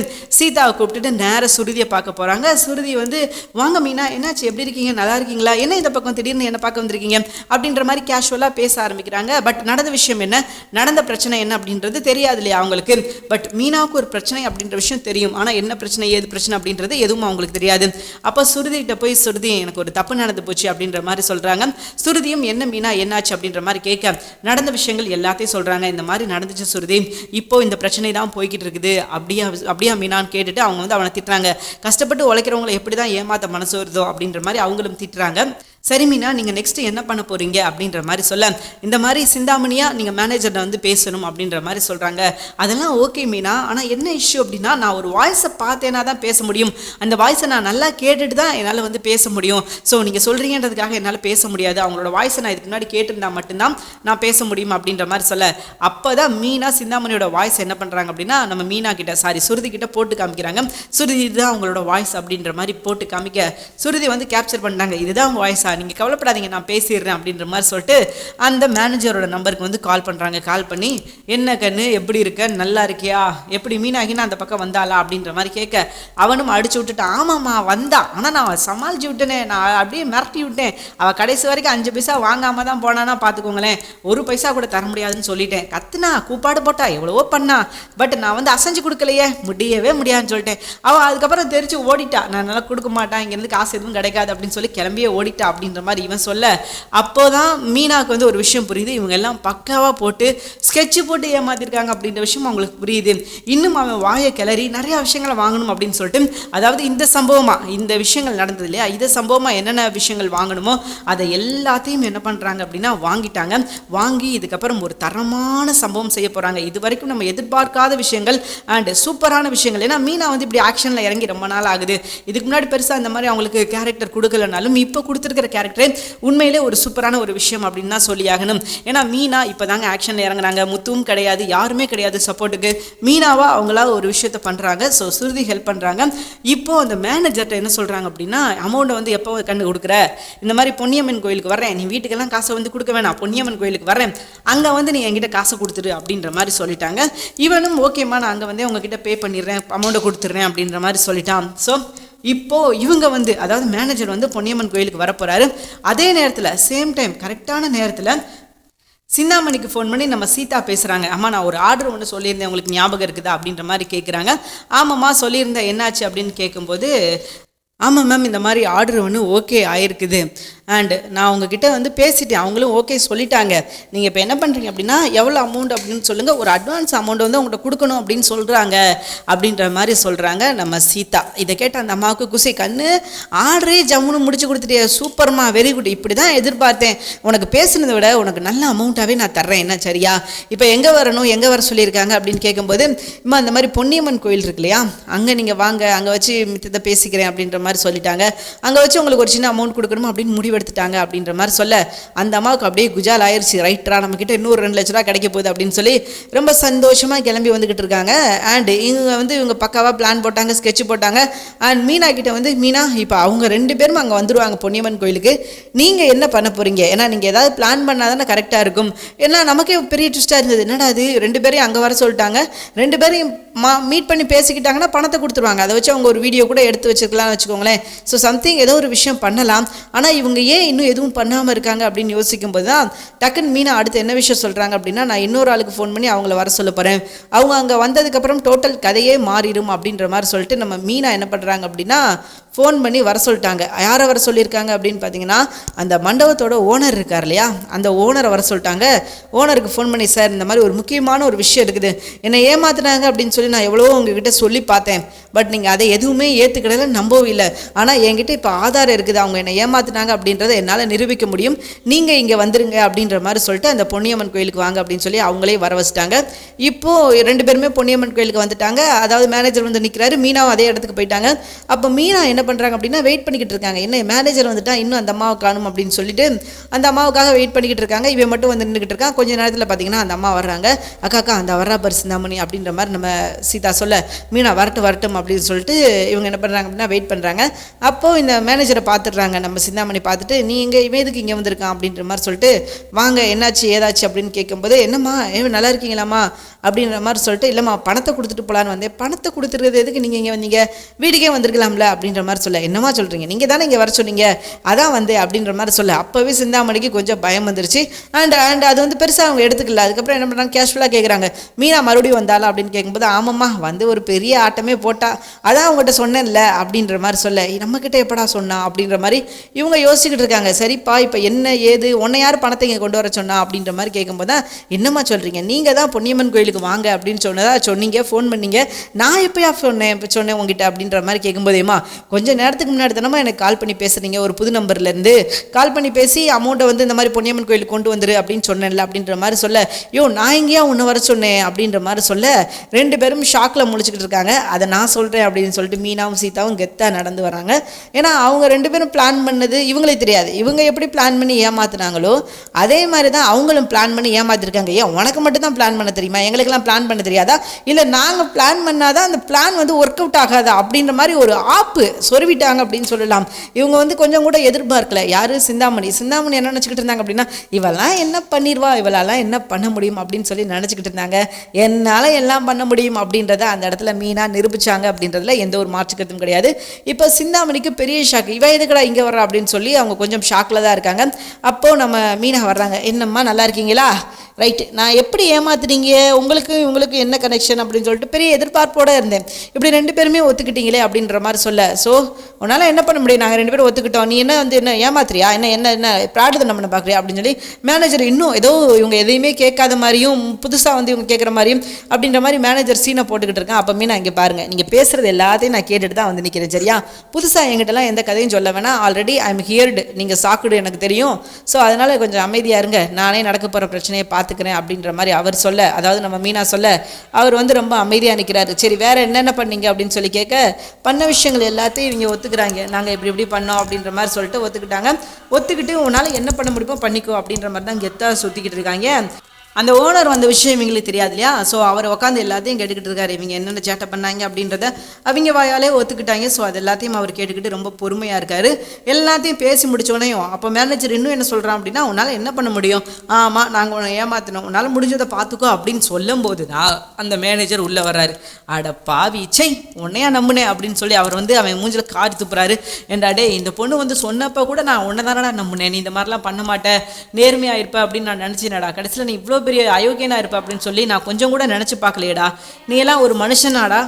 சீதாவை கூப்பிட்டுட்டு நேராக சுருதியை பார்க்க போகிறாங்க சுருதி வந்து வாங்க மீனா என்னாச்சு? எப்படி இருக்கீங்க? நல்லா இருக்கீங்களா? என்ன இந்த பக்கம் திடீர்னு என்ன பார்க்க வந்திருக்கீங்க? அப்படின்ற மாதிரி கேஷுவலாக பேச ஆரம்பிக்கிறாங்க. பட் நடந்த விஷயம் என்ன? நடந்த பிரச்சனை என்ன அப்படின்றது தெரியாது இல்லையா அவங்களுக்கு? பட் மீனாவுக்கு ஒரு பிரச்சனை அப்படின்ற விஷயம் தெரியும். ஆனால் என்ன பிரச்சனை ஏது பிரச்சனை அப்படின்றது எதுவும் அவங்களுக்கு தெரியாது. அப்போ சுருதிகிட்ட போய் சுருதி எனக்கு ஒரு தப்பு நடந்து போச்சு அப்படின்ற மாதிரி சொல்கிறாங்க சுருதியும் என்ன மீனா என்னாச்சு? அப்படின்ற மாதிரி கேட்க நடந்த விஷயங்கள் எல்லாத்தையும் சொல்கிறாங்க இந்த மாதிரி நடந்துச்சு சுருதி. இப்போ இந்த பிரச்சனை தான் போய்கிட்டு இருக்குது. அப்படியா அப்படியா மீனான்? அப்படின்றதெல்லாம் கேட்டுட்டு அவங்க வந்து அவனை திட்டுறாங்க. கஷ்டப்பட்டு உழைக்கிறவங்களை எப்படி தான் ஏமாத்த மனசு வருதோ அப்படின்ற மாதிரி அவங்களும் திட்டுறாங்க. சரி மீனா நீங்கள் நெக்ஸ்ட்டு என்ன பண்ண போகிறீங்க அப்படின்ற மாதிரி சொல்ல. இந்த மாதிரி சிந்தாமணியாக நீங்கள் மேனேஜர்கிட்ட வந்து பேசணும் அப்படின்ற மாதிரி சொல்கிறாங்க அதெல்லாம் ஓகே மீனா ஆனால் என்ன இஷ்யூ அப்படின்னா நான் ஒரு வாய்ஸை பார்த்தேன்னா தான் பேச முடியும். அந்த வாய்ஸை நான் நல்லா கேட்டுட்டு தான் என்னால் வந்து பேச முடியும். ஸோ நீங்கள் சொல்கிறீங்கன்றதுக்காக என்னால் பேச முடியாது. அவங்களோட வாய்ஸை நான் இதுக்கு முன்னாடி கேட்டிருந்தா மட்டும்தான் நான் பேச முடியும் அப்படின்ற மாதிரி சொல்ல. அப்போ தான் மீனா சிந்தாமணியோட வாய்ஸ் என்ன பண்ணுறாங்க அப்படின்னா நம்ம மீனா கிட்ட சாரி சுருதி கிட்ட போட்டு காமிக்கிறாங்க. சுருதி இதுதான் அவங்களோட வாய்ஸ் அப்படின்ற மாதிரி போட்டு காமிக்க. சுருதி வந்து கேப்சர் பண்ணுறாங்க இதுதான் வாய்ஸா நீங்கள் கவலைப்படாதீங்க நான் பேசிடுறேன் அப்படின்ற மாதிரி சொல்லிட்டு அந்த மேனேஜரோட நம்பருக்கு வந்து கால் பண்ணுறாங்க கால் பண்ணி என்ன கண்ணு எப்படி இருக்க? நல்லா இருக்கியா? எப்படி மீனாகினா அந்த பக்கம் வந்தாளா? அப்படின்ற மாதிரி கேட்க அவனும் அடிச்சு விட்டுட்டான் ஆமாம்மா வந்தா. ஆனால் நான் சமாளிச்சு விட்டேனே. நான் அப்படியே மிரட்டி விட்டேன். அவள் கடைசி வரைக்கும் அஞ்சு பைசா வாங்காம தான் போனானா பார்த்துக்கோங்களேன் ஒரு பைசா கூட தர முடியாதுன்னு சொல்லிட்டேன். கத்துனா கூப்பாடு போட்டா எவ்வளவோ பண்ணா. பட் நான் வந்து அசைஞ்சு கொடுக்கலையே. முடியவே முடியாதுன்னு சொல்லிட்டேன். அவள் அதுக்கப்புறம் தெரிச்சு ஓடிட்டா. நான் நல்லா கொடுக்க மாட்டான். இங்கேருந்து காசு எதுவும் கிடைக்காது அப்படின்னு சொல்லி கிளம்பியே ஓடிட்டா அப்படின்ற மாதிரி இவன் சொல்ல அப்போதான் மீனாவுக்கு வந்து ஒரு விஷயம் புரியுது. இவங்க எல்லாம் பக்காவாக போட்டு ஸ்கெட்சு போட்டு ஏமாத்திருக்காங்க அப்படின்ற விஷயம் அவங்களுக்கு புரியுது. இன்னும் அவன் வாயை கிளறி நிறைய விஷயங்களை வாங்கணும் அப்படின்னு சொல்லிட்டு அதாவது இந்த சம்பவமா இந்த விஷயங்கள் நடந்தது இல்லையா? இந்த சம்பவமா என்னென்ன விஷயங்கள் வாங்கணுமோ அதை எல்லாத்தையும் என்ன பண்ணுறாங்க அப்படின்னா வாங்கிட்டாங்க. வாங்கி இதுக்கப்புறம் ஒரு தரமான சம்பவம் செய்ய போகிறாங்க இது வரைக்கும் நம்ம எதிர்பார்க்காத விஷயங்கள் அண்ட் சூப்பரான விஷயங்கள். ஏன்னா மீனா வந்து இப்படி ஆக்ஷனில் இறங்கி ரொம்ப நாள் ஆகுது. இதுக்கு முன்னாடி பெருசாக இந்த மாதிரி அவங்களுக்கு கேரக்டர் கொடுக்கலனாலும் இப்போ கொடுத்துருக்கிற கேரக்டர் உண்மையிலே ஒரு சூப்பரான ஒரு விஷயம் அப்படின்னு தான் சொல்லியாகணும். ஏன்னா மீனா இப்போ தாங்க ஆக்ஷனில் இறங்குறாங்க. முத்துவும் கிடையாது யாருமே கிடையாது சப்போர்ட்டுக்கு மீனாவா அவங்களா ஒரு விஷயத்த பண்ணுறாங்க ஸோ சுருதி ஹெல்ப் பண்ணுறாங்க இப்போ அந்த மேனேஜர்கிட்ட என்ன சொல்கிறாங்க அப்படின்னா அமௌண்ட்டை வந்து எப்போ கண்டு கொடுக்குற? இந்த மாதிரி பொன்னியம்மன் கோயிலுக்கு வரேன் நீ வீட்டுக்கெல்லாம் காசை வந்து கொடுக்க வேணாம். பொன்னியம்மன் கோயிலுக்கு வரேன் அங்கே வந்து நீ என்கிட்ட காசை கொடுத்துரு அப்படின்ற மாதிரி சொல்லிட்டாங்க. இவனும் ஓகேம்மா நான் அங்கே வந்து உங்ககிட்ட பே பண்ணிடுறேன். அமௌண்ட்டை கொடுத்துட்றேன் அப்படின்ற மாதிரி சொல்லிட்டான். ஸோ இப்போது இவங்க வந்து அதாவது மேனேஜர் வந்து பொன்னியம்மன் கோயிலுக்கு வரப்போகிறாரு அதே நேரத்தில் சேம் டைம் கரெக்டான நேரத்தில் சிந்தாமணிக்கு ஃபோன் பண்ணி நம்ம சீதா பேசுகிறாங்க அம்மா நான் ஒரு ஆர்டர் ஒன்று சொல்லியிருந்தேன். உங்களுக்கு ஞாபகம் இருக்குதா? அப்படின்ற மாதிரி கேட்குறாங்க ஆமாம்மா சொல்லியிருந்தேன். என்னாச்சு? அப்படின்னு கேட்கும்போது ஆமாம் மேம் இந்த மாதிரி ஆர்டர் ஒன்று ஓகே ஆயிருக்குது. அண்டு நான் உங்ககிட்ட வந்து பேசிட்டேன். அவங்களும் ஓகே சொல்லிட்டாங்க. நீங்கள் இப்போ என்ன பண்ணுறீங்க அப்படின்னா எவ்வளோ அமௌண்ட் அப்படின்னு சொல்லுங்கள் ஒரு அட்வான்ஸ் அமௌண்ட் வந்து அவங்கள்ட்ட கொடுக்கணும் அப்படின்னு சொல்கிறாங்க அப்படின்ற மாதிரி சொல்கிறாங்க நம்ம சீதா. இதை கேட்ட அந்த அம்மாவுக்கு குசை கண்ணு ஆர்டரே ஜம்முன்னு முடிச்சு கொடுத்துட்டே சூப்பர்மா வெரி குட் இப்படி தான் எதிர்பார்த்தேன். உனக்கு பேசுனதை விட உனக்கு நல்ல அமௌண்ட்டாகவே நான் தர்றேன். என்ன சரியா? இப்போ எங்கே வரணும்? எங்கே வர சொல்லியிருக்காங்க? அப்படின்னு கேட்கும்போது இம்மா அந்த மாதிரி பொன்னியம்மன் கோயில் இருக்கு இல்லையா? அங்கே நீங்கள் வாங்க. அங்கே வச்சு மித்தத்தை பேசிக்கிறேன். அப்படின்ற மாதிரி சொல்லிட்டாங்க. அங்கே வச்சு உங்களுக்கு ஒரு சின்ன அமௌண்ட் கொடுக்கணும் அப்படின்னு முடிவு முடிவெடுத்துட்டாங்க அப்படின்ற மாதிரி சொல்ல அந்த அம்மாவுக்கு அப்படியே குஜால் ஆயிடுச்சு ரைட்டரா நம்மக்கிட்ட இன்னொரு ரெண்டு லட்ச ரூபா கிடைக்க போகுது அப்படின்னு சொல்லி ரொம்ப சந்தோஷமாக கிளம்பி வந்துக்கிட்டு இருக்காங்க. அண்ட் இவங்க வந்து இவங்க பக்காவாக பிளான் போட்டாங்க ஸ்கெட்ச் போட்டாங்க. அண்ட் மீனா கிட்ட வந்து மீனா இப்போ அவங்க ரெண்டு பேரும் அங்கே வந்துருவாங்க பொன்னியம்மன் கோயிலுக்கு. நீங்கள் என்ன பண்ண போகிறீங்க ஏன்னா நீங்கள் ஏதாவது பிளான் பண்ணால் தானே கரெக்டாக இருக்கும். ஏன்னா நமக்கே பெரிய ட்விஸ்ட்டாக இருந்தது. என்னடா அது ரெண்டு பேரையும் அங்கே வர சொல்லிட்டாங்க. ரெண்டு பேரையும் மா மீட் பண்ணி பேசிக்கிட்டாங்கன்னா பணத்தை கொடுத்துருவாங்க. அதை வச்சு அவங்க ஒரு வீடியோ கூட எடுத்து வச்சுக்கலாம்னு வச்சுக்கோங்களேன். ஸோ சம்திங் ஏதோ ஒரு விஷயம் பண்ணலாம். ஆனால் இவங்க ஏன் இன்னும் எதுவும் பண்ணாமல் இருக்காங்க அப்படின்னு யோசிக்கும் போது தான் டக்குன்னு மீனா அடுத்து என்ன விஷயம் சொல்கிறாங்க அப்படின்னா நான் இன்னொரு ஆளுக்கு ஃபோன் பண்ணி அவங்கள வர சொல்ல போகிறேன் அவங்க அங்கே வந்ததுக்கப்புறம் டோட்டல் கதையே மாறிடும் அப்படின்ற மாதிரி சொல்லிட்டு நம்ம மீனா என்ன பண்ணுறாங்க அப்படின்னா ஃபோன் பண்ணி வர சொல்லிட்டாங்க. யாரை வர சொல்லியிருக்காங்க அப்படின்னு பார்த்தீங்கன்னா அந்த மண்டபத்தோட ஓனர் இருக்கார் இல்லையா? அந்த ஓனரை வர சொல்லிட்டாங்க. ஓனருக்கு ஃபோன் பண்ணி சார் இந்த மாதிரி ஒரு முக்கியமான ஒரு விஷயம் இருக்குது. என்னை ஏமாத்துனாங்க அப்படின்னு சொல்லி நான் எவ்வளவோ உங்ககிட்ட சொல்லி பார்த்தேன். பட் நீங்கள் அதை எதுவுமே ஏற்றுக்கிடல நம்பவும் இல்லை. ஆனால் என்கிட்ட இப்போ ஆதாரம் இருக்குது. அவங்க என்னை ஏமாத்துனாங்க அப்படின்றத என்னால் நிரூபிக்க முடியும். நீங்கள் இங்கே வந்துருங்க அப்படின்ற மாதிரி சொல்லிட்டு அந்த பொன்னியம்மன் கோயிலுக்கு வாங்க அப்படின்னு சொல்லி அவங்களே வர வச்சிட்டாங்க. இப்போது ரெண்டு பேருமே பொன்னியம்மன் கோயிலுக்கு வந்துட்டாங்க. அதாவது மேனேஜர் வந்து நிற்கிறாரு மீனாவும் அதே இடத்துக்கு போயிட்டாங்க. அப்போ மீனா என்ன பண்ணுறாங்க அப்படின்னா வெயிட் பண்ணிக்கிட்டு இருக்காங்க. என்ன மேனேஜர் வந்துட்டா இன்னும் அந்த அம்மாவை காணும் அப்படின்னு சொல்லிட்டு அந்த அம்மாவுக்காக வெயிட் பண்ணிக்கிட்டு இருக்காங்க. இவன் மட்டும் வந்து நின்றுக்கிட்டு இருக்கான். கொஞ்ச நேரத்தில் பார்த்தீங்கன்னா அந்த அம்மா வர்றாங்க. அக்கா அக்கா அந்த வர்றா பரிசு சிந்தாமணி அப்படின்ற மாதிரி நம்ம சீதா சொல்ல மீனா வரட்டும் வரட்டும் அப்படின்னு சொல்லிட்டு இவங்க என்ன பண்ணுறாங்க அப்படின்னா வெயிட் பண்ணுறாங்க அப்போது இந்த மேனேஜரை பார்த்துடுறாங்க நம்ம சிந்தாமணி பார்த்துட்டு நீ இங்கே இவன் எதுக்கு இங்கே வந்திருக்கான்? அப்படின்ற மாதிரி சொல்லிட்டு வாங்க என்னாச்சு ஏதாச்சு? அப்படின்னு கேட்கும்போது என்னம்மா ஏன் நல்லா இருக்கீங்களாம்மா? அப்படின்ற மாதிரி சொல்லிட்டு இல்லைம்மா பணத்தை கொடுத்துட்டு போகலான்னு வந்தேன். பணத்தை கொடுத்துருக்கிறது எதுக்கு நீங்கள் இங்கே வந்தீங்க? வீட்டுக்கே வந்திருக்கலாம்ல? அப்படின்ற மாதிரி சொல்ல என்னம்மா சொல்கிறீங்க நீங்கள் தானே இங்கே வர சொன்னீங்க. அதான் வந்து அப்படின்ற மாதிரி சொல்ல. அப்போவே சிந்தாமணிக்கு கொஞ்சம் பயம் வந்துருச்சு. அண்ட் அண்ட் அது வந்து பெருசாக அவங்க எடுத்துக்கல. அதுக்கப்புறம் என்ன பண்ணுறாங்க கேஷுவலாக கேட்குறாங்க மீனா மறுபடியும் வந்தாலும் அப்படின்னு கேட்கும்போது ஆமாம்மா வந்து ஒரு பெரிய ஆட்டமே போட்டா. அதான் அவங்ககிட்ட சொன்னேன்ல அப்படின்ற மாதிரி சொல்ல. நம்மக்கிட்ட எப்படா சொன்னா? அப்படின்ற மாதிரி இவங்க யோசிச்சுக்கிட்டு இருக்காங்க. சரிப்பா இப்போ என்ன ஏது உன்னை யார் பணத்தை இங்கே கொண்டு வர சொன்னா? அப்படின்ற மாதிரி கேட்கும்போது தான் என்னம்மா சொல்கிறீங்க நீங்கள் தான் பொன்னியம்மன் கோயிலுக்கு வாங்க அப்படின்னு சொன்னதா சொன்னீங்க ஃபோன் பண்ணீங்க. நான் எப்போயா சொன்னேன் இப்போ சொன்னேன் உங்ககிட்ட அப்படின்ற மாதிரி கேட்கும்போதேம்மா கொஞ்சம் கொஞ்சம் நேரத்துக்கு முன்னாடி தானம்மா எனக்கு கால் பண்ணி பேசுறீங்க ஒரு புது நம்பர்லேருந்து கால் பண்ணி பேசி அமௌண்ட்டை வந்து இந்த மாதிரி பொன்னியம்மன் கோயிலுக்கு கொண்டு வந்துரு அப்படின்னு சொன்னேன்ல அப்படின்ற மாதிரி சொல்ல யோ நான் எங்கேயா உன்னை வர சொன்னேன்? அப்படின்ற மாதிரி சொல்ல ரெண்டு பேரும் ஷாக்கில் முடிச்சுக்கிட்டு இருக்காங்க. அதை நான் சொல்கிறேன் அப்படின்னு சொல்லிட்டு மீனாவும் சீதாவும் கெத்தாக நடந்து வராங்க. ஏன்னா அவங்க ரெண்டு பேரும் பிளான் பண்ணது இவங்களே தெரியாது. இவங்க எப்படி பிளான் பண்ணி ஏமாத்துனாங்களோ அதே மாதிரி தான் அவங்களும் பிளான் பண்ணி ஏமாத்திருக்காங்க. ஏன் உனக்கு மட்டும் தான் பிளான் பண்ண தெரியுமா? எங்களுக்கெல்லாம் பிளான் பண்ண தெரியாதா? இல்லை நாங்கள் பிளான் பண்ணாதான் அந்த பிளான் வந்து ஒர்க் அவுட் ஆகாதா? அப்படின்ற மாதிரி ஒரு ஆப்பு சொருவிட்டாங்க அப்படின்னு சொல்லலாம். இவங்க வந்து கொஞ்சம் கூட எதிர்பார்க்கல. யாரு? சிந்தாமணி. சிந்தாமணி என்ன நினச்சிக்கிட்டு இருந்தாங்க அப்படின்னா இவெல்லாம் என்ன பண்ணிடுவா இவளாலாம் என்ன பண்ண முடியும்? அப்படின்னு சொல்லி நினச்சிக்கிட்டு இருந்தாங்க. என்னால் எல்லாம் பண்ண முடியும் அப்படின்றத அந்த இடத்துல மீனாக நிரூபிச்சாங்க அப்படின்றதுல எந்த ஒரு மாற்று கிடையாது. இப்போ சிந்தாமணிக்கு பெரிய ஷாக் இவன் எதுக்கடா இங்கே வர்றா? அப்படின்னு சொல்லி அவங்க கொஞ்சம் ஷாக்கில் தான் இருக்காங்க. அப்போது நம்ம மீனா வர்றாங்க. என்னம்மா நல்லா இருக்கீங்களா? ரைட்டு நான் எப்படி ஏமாத்துறீங்க உங்களுக்கு இவங்களுக்கு என்ன கனெக்ஷன் அப்படின்னு சொல்லிட்டு பெரிய எதிர்பார்ப்போட இருந்தேன். இப்படி ரெண்டு பேருமே ஒத்துக்கிட்டீங்களே அப்படின்ற மாதிரி சொல்ல. ஸோ உன்னால் என்ன பண்ண முடியும்? நாங்கள் ரெண்டு பேரும் ஒத்துக்கிட்டோம். நீ என்ன வந்து என்ன ஏமாத்துறியா? என்ன என்ன என்ன பிராடுதம் பண்ண பார்க்குறியா? அப்படின்னு சொல்லி மேனேஜர் இன்னும் ஏதோ இவங்க எதையுமே கேட்காத மாதிரியும் புதுசாக வந்து இவங்க கேட்குற மாதிரியும் அப்படின்ற மாதிரி மேனேஜர் சீனை போட்டுக்கிட்டு இருக்கேன். அப்பவுமே நான் இங்கே பாருங்கள் நீங்கள் பேசுகிறது எல்லாத்தையும் நான் கேட்டுட்டு தான் வந்து நிற்கிறேன் சரியா? புதுசாக எங்கிட்டலாம் எந்த கதையும் சொல்ல வேணாம். ஆல்ரெடி ஐ எம் ஹியர்டு நீங்கள் சாக்குடு எனக்கு தெரியும். ஸோ அதனால் கொஞ்சம் அமைதியாக இருங்க. நானே நடக்க போகிற பிரச்சனையை பார்த்து பார்த்துக்கிறேன் அப்படின்ற மாதிரி அவர் சொல்ல அதாவது நம்ம மீனா சொல்ல அவர் வந்து ரொம்ப அமைதியாக நிற்கிறாரு சரி வேற என்னென்ன பண்ணீங்க அப்படின்னு சொல்லி கேட்க பண்ண விஷயங்கள் எல்லாத்தையும் இவங்க ஒத்துக்கிறாங்க. நாங்கள் இப்படி இப்படி பண்ணோம் அப்படின்ற மாதிரி சொல்லிட்டு ஒத்துக்கிட்டாங்க. ஒத்துக்கிட்டு உன்னால் என்ன பண்ண முடியுமோ பண்ணிக்கோ அப்படின்ற மாதிரி தான் கெத்தாக சுற்றிக்கிட்டு இருக்காங்க. அந்த ஓனர் வந்த விஷயம் இவங்களுக்கு தெரியாது இல்லையா? ஸோ அவர் உட்காந்து எல்லாத்தையும் கேட்டுக்கிட்டு இருக்காரு. இவங்க என்னென்ன சேட்டை பண்ணாங்க அப்படின்றத அவங்க வாயாலே ஒத்துக்கிட்டாங்க. ஸோ அது எல்லாத்தையும் அவர் கேட்டுக்கிட்டு ரொம்ப பொறுமையாக இருக்காரு. எல்லாத்தையும் பேசி முடிச்சோடனையும் அப்போ மேனேஜர் இன்னும் என்ன சொல்கிறான் அப்படின்னா உன்னால் என்ன பண்ண முடியும்? ஆமாம் நாங்கள் உன்னை ஏமாத்தினோம். உன்னால் முடிஞ்சதை பார்த்துக்கோ அப்படின்னு சொல்லும்போது தான் அந்த மேனேஜர் உள்ளே வர்றாரு. அட பாவி சை உன்னையா நம்புனேன் அப்படின்னு சொல்லி அவர் வந்து அவன் மூஞ்சில் காரி துப்புறாரு. ஏன்டா இந்த பொண்ணு வந்து சொன்னப்போ கூட நான் உன்னை தானடா நம்புனேன். நீ இந்த மாதிரிலாம் பண்ண மாட்டேன் நேர்மையாக இருப்பேன் அப்படின்னு நான் நினச்சினடா கடைசியில் நீ இவ்வளோ பெரிய அயோக்கியனா இருப்ப அப்படின்னு சொல்லி நான் கொஞ்சம் கூட நினச்சி பார்க்கலையேடா. நீ எல்லாம் ஒரு மனுஷனாடா?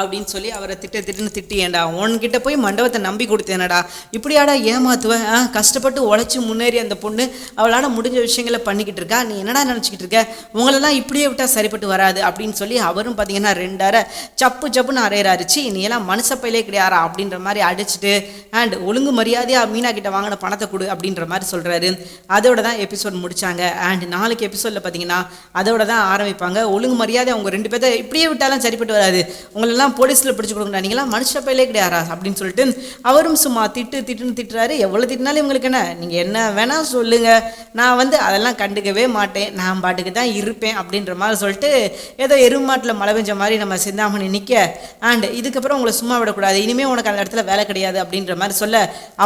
அப்படின்னு சொல்லி அவரை திட்ட திட்டுன்னு திட்டியேன்டா உன்கிட்ட போய் மண்டபத்தை நம்பி கொடுத்தேனடா. இப்படியாடா ஏமாத்துவேன் ஆ கஷ்டப்பட்டு உழைச்சி முன்னேறி அந்த பொண்ணு அவளால் முடிஞ்ச விஷயங்களை பண்ணிக்கிட்டு இருக்கா. நீ என்னடா நினச்சிக்கிட்டு இருக்க? உங்களெல்லாம் இப்படியே விட்டால் சரிப்பட்டு வராது. அப்படின்னு சொல்லி அவரும் பார்த்தீங்கன்னா ரெண்டரை சப்பு சப்புன்னு அரையிறாருச்சு நீ எல்லாம் மனுஷப்பையிலே கிடையாரா அப்படின்ற மாதிரி அடிச்சுட்டு அண்ட் ஒழுங்கு மரியாதையாக மீனா கிட்ட வாங்கின பணத்தை கொடு அப்படின்ற மாதிரி சொல்கிறாரு அதோட தான் எபிசோட் முடிச்சாங்க. அண்ட் நாளைக்கு எபிசோடில் பார்த்தீங்கன்னா அதோட தான் ஆரம்பிப்பாங்க. ஒழுங்கு மரியாதை அவங்க ரெண்டு பேர்த்த இப்படியே விட்டாலும் சரிப்பட்டு வராது. உங்களெல்லாம் போலீஸில் பிடிச்சி கொடுங்க நீங்களாம் மனுஷ பயிலே கிடையாரா அப்படின்னு சொல்லிட்டு அவரும் சும்மா திட்டு திட்டுன்னு திட்டுறாரு. எவ்வளோ திட்டினாலும் இவங்களுக்கு என்ன? நீங்கள் என்ன வேணால் சொல்லுங்கள் நான் வந்து அதெல்லாம் கண்டுக்கவே மாட்டேன். நான் பாட்டுக்கு தான் இருப்பேன் அப்படின்ற மாதிரி சொல்லிட்டு ஏதோ எருமாட்டில் மழை பெஞ்ச மாதிரி நம்ம சிந்தாமணி நிற்க அண்ட் இதுக்கப்புறம் உங்களை சும்மா விடக்கூடாது. இனிமேல் உனக்கு அந்த இடத்துல வேலை கிடையாது அப்படின்ற மாதிரி சொல்ல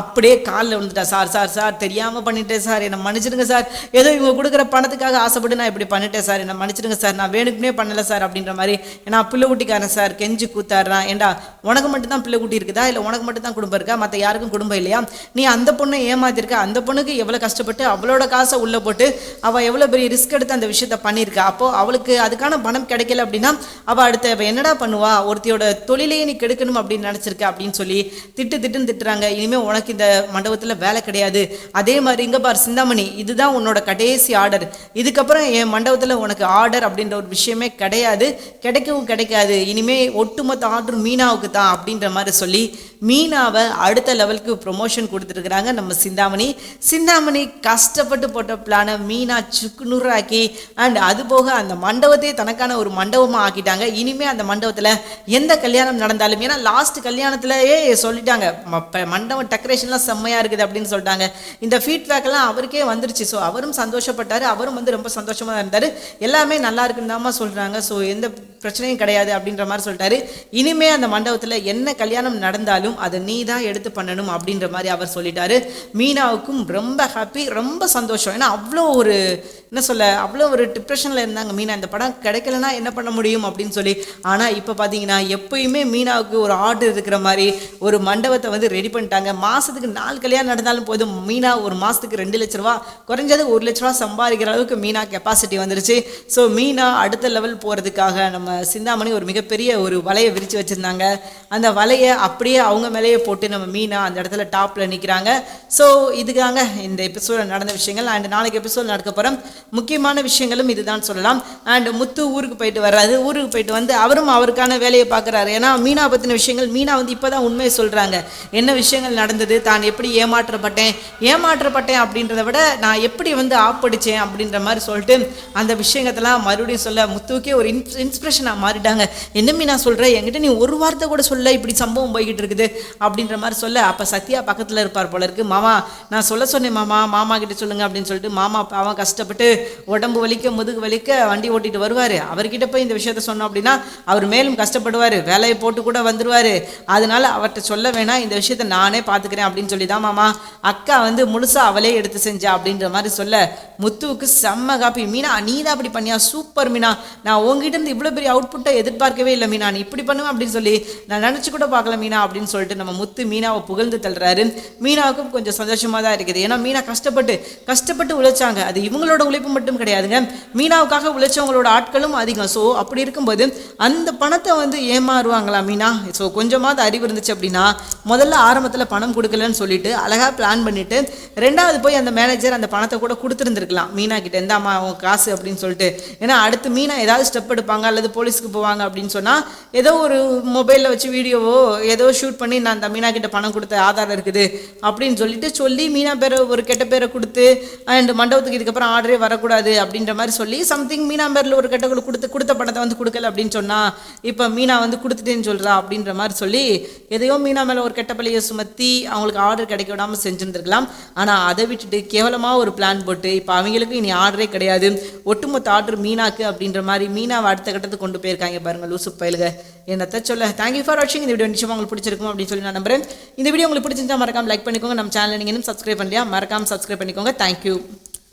அப்படியே காலில் விழுந்துட்டா. சார் சார் சார் தெரியாமல் பண்ணிட்டேன் சார். என்னை மன்னிச்சிடுங்க சார். ஏதோ இவங்க கொடுக்குற பணத்துக்காக ஆசைப்பட்டு நான் இப்படி பண்ணிட்டேன் சார். என்னை மன்னிச்சிடுங்க சார். நான் வேணுக்குனே பண்ணலை சார் அப்படின்ற மாதிரி. ஏன்னா பிள்ளை குட்டிக்காரன் சார். கெஞ்சி கூத்தாடுறான் ஏண்டா உனக்கு மட்டும் தான் பிள்ளை குட்டி இருக்குதா? இல்லை உனக்கு மட்டும் தான் குடும்பம் இருக்கா? மற்ற யாருக்கும் குடும்பம் இல்லையா? நீ அந்த பொண்ணை ஏமாத்திருக்க. அந்த பொண்ணுக்கு எவ்வளோ கஷ்டப்பட்டு அவளோட காசை உள்ளே போட்டு அவள் எவ்வளோ பெரிய ரிஸ்க் எடுத்து அந்த விஷயத்த பண்ணியிருக்கா? அப்போது அவளுக்கு அதுக்கான பணம் கிடைக்கல அப்படின்னா அவள் அடுத்த அவ என்னடா பண்ணுவா? ஒருத்தையோட தொழிலையே நீ கெடுக்கணும் அப்படின்னு நினச்சிருக்க அப்படின்னு சொல்லி திட்டு திட்டுன்னு திட்டுறாங்க. இனிமேல் உனக்கு இந்த மண்டபத்தில் வேலை கிடையாது. அதே மாதிரி இங்கே பார் சிந்தாமணி இதுதான் உன்னோட கடைசி ஆர்டர் இதுக்கப்புறம் என் மண்டபத்தில் உனக்கு ஆர்டர் அப்படின்ற ஒரு விஷயமே கிடையாது. கிடைக்கவும் கிடைக்காது. இனிமே ஒட்டுமொத்த ஆர்டர் மீனாவுக்கு தான் அப்படின்ற மாதிரி சொல்லி மீனாவை அடுத்த லெவலுக்கு ப்ரொமோஷன் கொடுத்துருக்குறாங்க நம்ம சிந்தாமணி. சிந்தாமணி கஷ்டப்பட்டு போட்ட பிளானை மீனா சுக்குநூறாக்கி அண்ட் அது போக அந்த மண்டபத்தையே தனக்கான ஒரு மண்டபமாக ஆக்கிட்டாங்க. இனிமே அந்த மண்டபத்தில் எந்த கல்யாணம் நடந்தாலும் ஏன்னா லாஸ்ட் கல்யாணத்திலேயே சொல்லிட்டாங்க ம- மண்டபம் டெக்கரேஷன்லாம் செம்மையாக இருக்குது அப்படின்னு சொல்லிட்டாங்க. இந்த ஃபீட்பேக்கெல்லாம் அவருக்கே வந்துருச்சு. ஸோ அவரும் சந்தோஷப்பட்டார். அவரும் வந்து ரொம்ப சந்தோஷமாக இருந்தார். எல்லாமே நல்லா இருக்குன்னு தாம்மா சொல்கிறாங்க ஸோ எந்த பிரச்சனையும் கிடையாது அப்படின்ற மாதிரி சொல்லிட்டாரு. இனிமே அந்த மண்டபத்தில் என்ன கல்யாணம் நடந்தாலும் அதை நீ தான் எடுத்து பண்ணணும் அப்படின்ற மாதிரி அவர் சொல்லிட்டாரு. மீனாவுக்கும் ரொம்ப ஹாப்பி ரொம்ப சந்தோஷம். ஏன்னா அவ்வளோ ஒரு என்ன சொல்ல அவ்வளோ ஒரு டிப்ரெஷனில் இருந்தாங்க மீனா. இந்த படம் கிடைக்கலனா என்ன பண்ண முடியும் அப்படின்னு சொல்லி. ஆனால் இப்போ பார்த்தீங்கன்னா எப்பயுமே மீனாவுக்கு ஒரு ஆர்டர் இருக்கிற மாதிரி ஒரு மண்டபத்தை வந்து ரெடி பண்ணிட்டாங்க. மாதத்துக்கு நாலு கல்யாணம் நடந்தாலும் போதும். மீனா ஒரு மாதத்துக்கு ரெண்டு லட்ச ரூபா குறைஞ்சது ஒரு லட்ச ரூபா சம்பாதிக்கிற அளவுக்கு மீனா கெப்பாசிட்டி வந்துருச்சு. ஸோ மீனா அடுத்த லெவல் போகிறதுக்காக நம்ம சிந்தாமணி ஒரு மிகப்பெரிய ஒரு வலையை விரித்து வச்சுருந்தாங்க. அந்த வலையை அப்படியே அவங்க மேலேயே போட்டு நம்ம மீனா அந்த இடத்துல டாப்பில் நிற்கிறாங்க ஸோ இதுக்காங்க இந்த எபிசோடில் நடந்த விஷயங்கள் அண்ட் நாளைக்கு எபிசோட் நடக்க போகிறோம் முக்கியமான விஷயங்களும் இதுதான் சொல்லலாம். அண்ட் முத்து ஊருக்கு போயிட்டு வர்றாரு. ஊருக்கு போயிட்டு வந்து அவரும் அவருக்கான வேலையை பார்க்குறாரு. ஏன்னா மீனா பற்றின விஷயங்கள் மீனா வந்து இப்போ தான் உண்மையை சொல்கிறாங்க என்ன விஷயங்கள் நடந்தது? தான் எப்படி ஏமாற்றப்பட்டேன்? ஏமாற்றப்பட்டேன் அப்படின்றத விட நான் எப்படி வந்து ஆப்படிச்சேன் அப்படின்ற மாதிரி சொல்லிட்டு அந்த விஷயங்கத்தெல்லாம் மறுபடியும் சொல்ல முத்துவுக்கே ஒரு இன்ஸ் இன்ஸ்பிரேஷனாக மாறிட்டாங்க. என்ன மீனா சொல்கிறேன் என்கிட்ட நீ ஒரு வார்த்தை கூட சொல்ல இப்படி சம்பவம் போய்கிட்டு இருக்குது அப்படின்ற மாதிரி சொல்ல. அப்போ சத்யா பக்கத்தில் இருப்பார் போல இருக்கு. மாமா நான் சொல்ல சொன்னேன் மாமா. மாமா கிட்ட சொல்லுங்க அப்படின்னு சொல்லிட்டு மாமா அவன் கஷ்டப்பட்டு உடம்பு வலிக்க முதுகு வலிக்க வண்டி ஓட்டிட்டு வருவார். அவர்கிட்ட போய் இந்த விஷயத்த சொன்னோம் அப்படின்னா அவர் மேலும் கஷ்டப்படுவார். வேலையை போட்டு கூட வந்துருவார். அதனால அவர்கிட்ட சொல்ல வேணாம் இந்த விஷயத்த நானே பார்த்துக்கிறேன் அப்படின்னு சொல்லி தான் மாமா. அக்கா வந்து முழுசா அவளே எடுத்து செஞ்சா அப்படின்ற மாதிரி சொல்ல. முத்துவுக்கு செம்ம காப்பி. மீனா நீ தான் அப்படி பண்ணியா? சூப்பர் மீனா. நான் உங்ககிட்ட இருந்து இவ்வளோ பெரிய அவுட்புட்டை எதிர்பார்க்கவே இல்லை மீனா. நீ இப்படி பண்ணுவேன் அப்படின்னு சொல்லி நான் நினச்சி கூட பார்க்கல மீனா அப்படின்னு சொல்லிட்டு நம்ம முத்து மீனாவை புகழ்ந்து தள்ளுறாரு. மீனாவுக்கும் கொஞ்சம் சந்தோஷமாக தான் இருக்குது. ஏன்னா மீனா கஷ்டப்பட்டு கஷ்டப்பட்டு உழைச்சாங்க. அது இவங்களோட உழைப்பு மட்டும் கிடையாதுங்க. மீனாவுக்காக உழைச்சவங்களோட ஆட்களும் அதிகம். ஸோ அப்படி இருக்கும்போது அந்த பணத்தை வந்து ஏமாறுவாங்களா மீனா? ஸோ கொஞ்சமாவது அறிவு இருந்துச்சு அப்படின்னா முதல்ல ஆரம்பத்தில் பணம் கொடுக்கலன்னு சொல்லிட்டு அழகாக பிளான் பண்ணிட்டு ரெண்டாவது போய் அந்த மேனேஜர் அந்த பணத்தை கூட கொடுத்துருந்துருக்கலாம். மீனா கிட்ட இந்தாம்மா உன் காசு அப்படின்னு சொல்லிட்டு. ஏன்னா அடுத்து மீனா ஏதாவது ஸ்டெப் எடுப்பாங்க அல்லது போலீஸ்க்கு போவாங்க அப்படின்னு சொன்னால் ஏதோ ஒரு மொபைலில் வச்சு வீடியோவோ ஏதோ ஷூட் பண்ணி நான் அந்த மீனா கிட்ட பணம் கொடுத்த ஆதாரம் இருக்குது அப்படின்னு சொல்லிட்டு சொல்லி மீனா பேரை ஒரு கெட்ட பேரை கொடுத்து அண்ட் மண்டபத்துக்கு இதுக்கப்புறம் ஆர்டரே வரக்கூடாது அப்படின்ற மாதிரி சொல்லி சம்திங் மீனா பேரில் ஒரு கெட்ட கொடுத்து கொடுத்த பணத்தை வந்து கொடுக்கல அப்படின்னு சொன்னால் இப்போ மீனா வந்து கொடுத்துட்டேன்னு சொல்கிறா அப்படின்ற மாதிரி சொல்லி எதையோ மீனா மேலே ஒரு கெட்ட பழியை சுமத்தி அவங்களுக்கு ஆர்டர் கிடைக்க விடாமல் செஞ்சுருந்துருக்கலாம். ஆனால் அதை விட்டுட்டு கேவலமாக ஒரு பிளான் போட்டு இப்போ அவங்களுக்கு இனி ஆர்டரே கிடையாது. ஒட்டுமொத்த ஆர்டர் மீனாக்கு அப்படின்ற மாதிரி மீனாவை அடுத்த கட்டத்துக்கு கொண்டு போயிருக்காங்க பாருங்க லூசு பயிலுக. என்னத்தை சொல்ல தேங்க்யூ ஃபார் வாட்சிங் இந்த வீடியோ நிச்சயமாக உங்களுக்கு பிடிச்சிருக்கும் அப்படின்னு சொல்லி நான் நம்புறேன். இந்த வீடியோ உங்களுக்கு பிடிச்சிருந்தா மறக்காம லைக் பண்ணிக்கோங்க. நம்ம சேனல் நீங்கள் இன்னும் சப்ஸ்கிரைப் பண்ணலையா? மறக்காம சப்ஸ்கிரைப் பண்ணிக்கோங்க. தேங்க்யூ